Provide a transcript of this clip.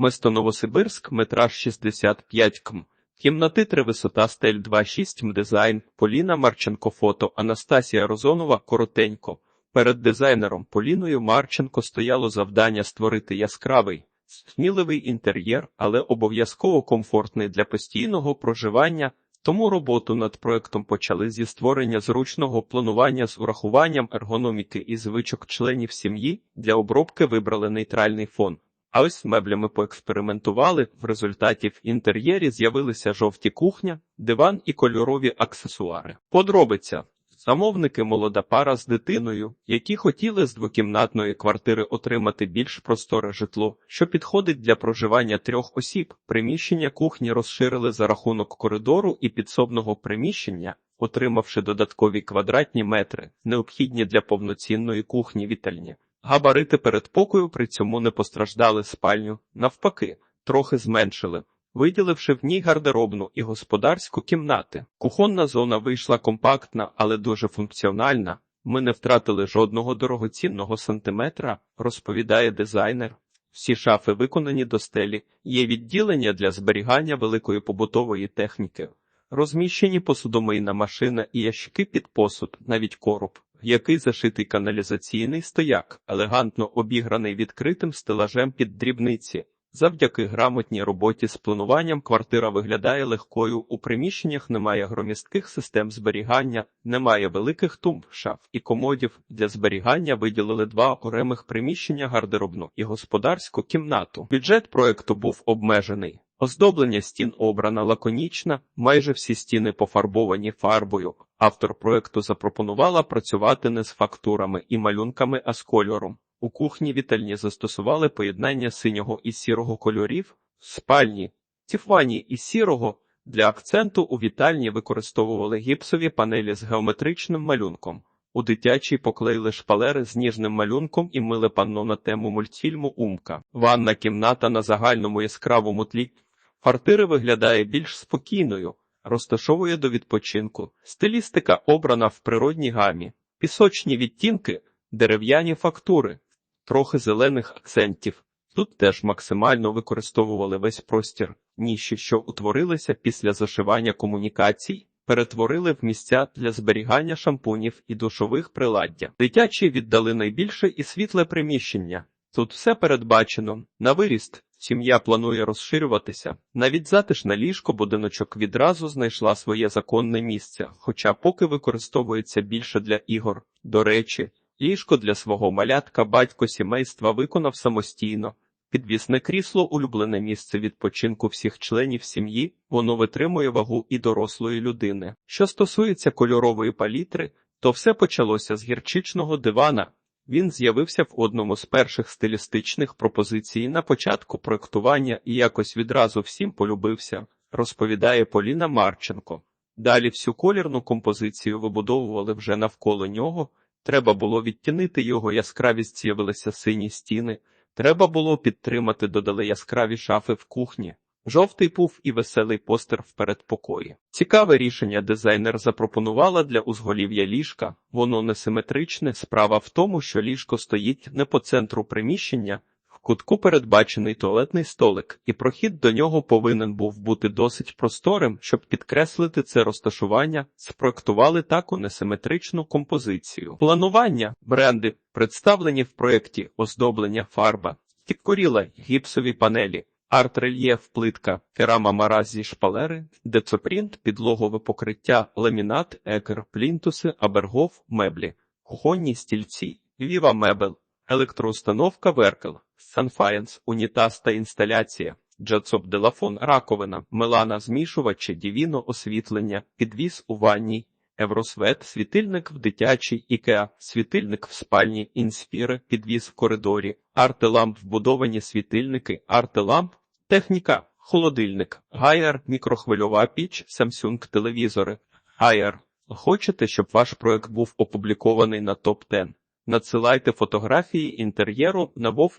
Место Новосибирськ, метраж 65 км. Кімнати 3 висота стель 2,6 м дизайн, Поліна Марченко фото, Анастасія Розонова коротенько. Перед дизайнером Поліною Марченко стояло завдання створити яскравий, сміливий інтер'єр, але обов'язково комфортний для постійного проживання. Тому роботу над проектом почали зі створення зручного планування з урахуванням ергономіки і звичок членів сім'ї. Для обробки вибрали нейтральний фон. А ось з меблями поекспериментували. В результаті в інтер'єрі з'явилися жовті кухня, диван і кольорові аксесуари. Подробиця. Замовники молода пара з дитиною, які хотіли з двокімнатної квартири отримати більш просторе житло, що підходить для проживання трьох осіб. Приміщення кухні розширили за рахунок коридору і підсобного приміщення, отримавши додаткові квадратні метри, необхідні для повноцінної кухні вітальні. Габарити передпокою при цьому не постраждали спальню, навпаки, трохи зменшили виділивши в ній гардеробну і господарську кімнати. Кухонна зона вийшла компактна, але дуже функціональна. Ми не втратили жодного дорогоцінного сантиметра, розповідає дизайнер. Всі шафи виконані до стелі, є відділення для зберігання великої побутової техніки. Розміщені посудомийна машина і ящики під посуд, навіть короб, який зашитий каналізаційний стояк, елегантно обіграний відкритим стелажем під дрібниці. Завдяки грамотній роботі з плануванням квартира виглядає легкою. У приміщеннях немає громістких систем зберігання, немає великих тумб, шаф і комодів. Для зберігання виділили два окремих приміщення гардеробну і господарську кімнату. Бюджет проекту був обмежений. Оздоблення стін обрана лаконічна, майже всі стіни пофарбовані фарбою. Автор проекту запропонувала працювати не з фактурами і малюнками, а з кольором. У кухні вітальні застосували поєднання синього і сірого кольорів, спальні, тіфані і сірого. Для акценту у вітальні використовували гіпсові панелі з геометричним малюнком. У дитячій поклеїли шпалери з ніжним малюнком і мили панно на тему мультфільму Умка. Ванна кімната на загальному яскравому тлі. Квартира виглядає більш спокійною, розташовує до відпочинку. Стилістика обрана в природній гамі, пісочні відтінки, дерев'яні фактури трохи зелених акцентів. Тут теж максимально використовували весь простір, ніші, що утворилися після зашивання комунікацій, перетворили в місця для зберігання шампунів і душових приладдя. Дитячі віддали найбільше і світле приміщення. Тут все передбачено на виріст. Сім'я планує розширюватися. Навіть затишне ліжко будиночок відразу знайшла своє законне місце, хоча поки використовується більше для ігор. До речі, Ліжко для свого малятка батько сімейства виконав самостійно. Підвісне крісло улюблене місце відпочинку всіх членів сім'ї, воно витримує вагу і дорослої людини. Що стосується кольорової палітри, то все почалося з гірчичного дивана. Він з'явився в одному з перших стилістичних пропозицій на початку проектування і якось відразу всім полюбився, розповідає Поліна Марченко. Далі всю колірну композицію вибудовували вже навколо нього. Треба було відтінити його яскравість, з'явилися сині стіни. Треба було підтримати, додали яскраві шафи в кухні. Жовтий пуф і веселий постер в передпокої. Цікаве рішення дизайнер запропонувала для узголів'я ліжка. Воно несиметричне. Справа в тому, що ліжко стоїть не по центру приміщення, в кутку передбачений туалетний столик, і прохід до нього повинен був бути досить просторим, щоб підкреслити це розташування, спроектували таку несиметричну композицію. Планування бренди представлені в проєкті оздоблення фарба, підкоріла гіпсові панелі. Арт-рельєф, плитка, керама маразі шпалери, децопринт, підлогове покриття, ламінат, екер, плінтуси, абергов, меблі, кухонні стільці, віва мебел, електроустановка Веркел, Санфаєнс, унітаз та інсталяція, Джацоп Делафон, раковина, мелана змішувачі, дівіно освітлення, підвіз у ванній, Евросвет, світильник в дитячій, ікеа, світильник в спальні, інспіри, підвіз в коридорі, артеламп, вбудовані світильники, артеламп, техніка, холодильник, гайер, мікрохвильова піч, Samsung телевізори, гайер. Хочете, щоб ваш проект був опублікований на топ 10 Надсилайте фотографії інтер'єру на Вов